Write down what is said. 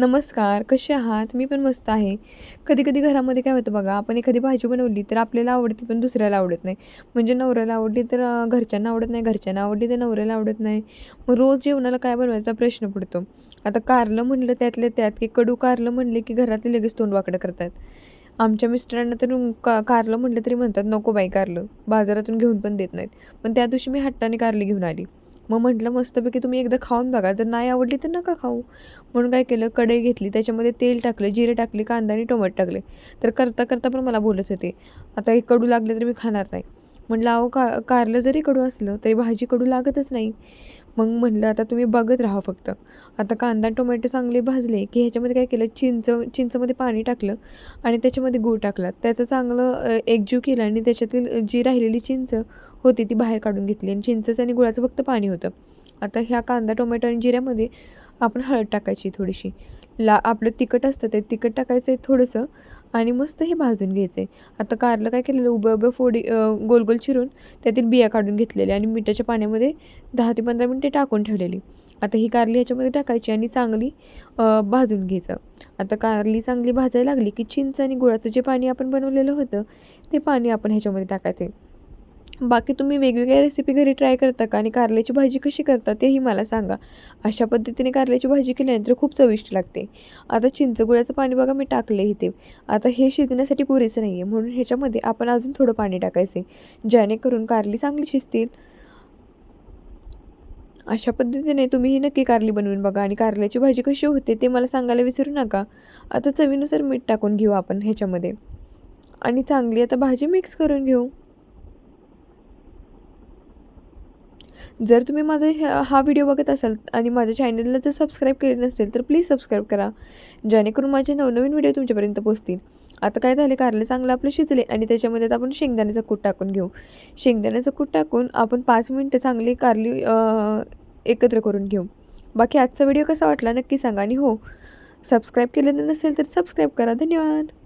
नमस्कार कसे आहात? मी पण मस्त आहे. कधी कधी घरामध्ये काय होतं बघा आपण एखादी भाजी बनवली तर आपल्याला आवडते पण दुसऱ्याला आवडत नाही. म्हणजे नवऱ्याला आवडली तर घरच्यांना आवडत नाही घरच्यांना आवडली तर नवऱ्याला आवडत नाही. मग रोज जेवणाला काय बनवायचा प्रश्न पडतो? आता कारलं म्हणलं त्यातल्या त्यात की कडू कारलं म्हणले की घरातले लगेच तोंड वाकडं करतात. आमच्या मिस्टरांना तर का कारलं म्हटलं तरी म्हणतात नको बाई कारलं बाजारातून घेऊन पण देत नाहीत. पण त्या दिवशी मी हट्टाने कारली घेऊन आली. मग म्हटलं मस्तपैकी तुम्ही एकदा खाऊन बघा. जर नाही आवडली तर नका खाऊ. म्हणून काय केलं कढई घेतली. त्याच्यामध्ये तेल टाकलं जिरे टाकले कांदा आणि टोमॅटो टाकले. तर करता करता पण मला बोलत होते आता हे कडू लागले तरी मी खाणार नाही. म्हटलं अहो का कारलं जरी कडू असलं तरी भाजी कडू लागतच नाही. मग म्हणलं आता तुम्ही बघत राहा फक्त. आता कांदा टोमॅटो चांगले भाजले की ह्याच्यामध्ये काय केलं चिंच चिंचमध्ये पाणी टाकलं आणि त्याच्यामध्ये गूळ टाकला. त्याचं चांगलं एकजीव केलं आणि त्याच्यातील जी राहिलेली चिंच होती ती बाहेर काढून घेतली आणि चिंचचं आणि गुळाचं फक्त पाणी होतं. आता ह्या कांदा टोमॅटो आणि जिऱ्यामध्ये आपण हळद टाकायची थोडीशी. ला आपलं तिखट असतं ते तिखट टाकायचं आहे थोडंसं आणि मस्त हे भाजून घ्यायचं आहे आता कारलं काय केलेलं उभं उभं फोडी गोल गोल चिरून त्यातील बिया काढून घेतलेल्या आणि मिठाच्या पाण्यामध्ये दहा ते पंधरा मिनटे टाकून ठेवलेली. आता ही कारली ह्याच्यामध्ये टाकायची आणि चांगली भाजून घ्यायचं. आता कारली चांगली भाजायला लागली की चिंच आणि गुळाचं जे पाणी आपण बनवलेलं होतं ते पाणी आपण ह्याच्यामध्ये टाकायचं आहे बाकी तुम्ही वेगवेगळ्या रेसिपी घरी ट्राय करता का? आणि कारल्याची भाजी कशी करता? तेही मला सांगा. अशा पद्धतीने कारल्याची भाजी केल्यानंतर खूप चविष्ट लागते. आता चिंचगुळ्याचं पाणी बघा मी टाकले इथे. आता हे शिजण्यासाठी पुरेसं नाही आहे म्हणून ह्याच्यामध्ये आपण अजून थोडं पाणी टाकायचे जेणेकरून कारली चांगली शिजतील. अशा पद्धतीने तुम्ही ही नक्की कारली बनवून बघा. आणि कारल्याची भाजी कशी होते ते मला सांगायला विसरू नका. आता चवीनुसार मीठ टाकून घेऊ आपण ह्याच्यामध्ये. आणि चांगली आता भाजी मिक्स करून घेऊ. जर तुम्ही माझा हा व्हिडिओ बघत असाल आणि माझ्या चॅनलला जर सबस्क्राईब केले नसेल तर प्लीज सबस्क्राईब करा. जेणेकरून माझे नवनवीन व्हिडिओ तुमच्यापर्यंत पोहोचतील. आता काय झाले कारले चांगलं आपलं शिजले आणि त्याच्यामध्ये आपण शेंगदाण्याचं कूट टाकून घेऊ. शेंगदाण्याचं कूट टाकून आपण पाच मिनटं चांगली कारली एकत्र करून घेऊ. बाकी आजचा व्हिडिओ कसा वाटला नक्की सांगा आणि हो सबस्क्राईब केलं नसेल तर सबस्क्राईब करा. धन्यवाद!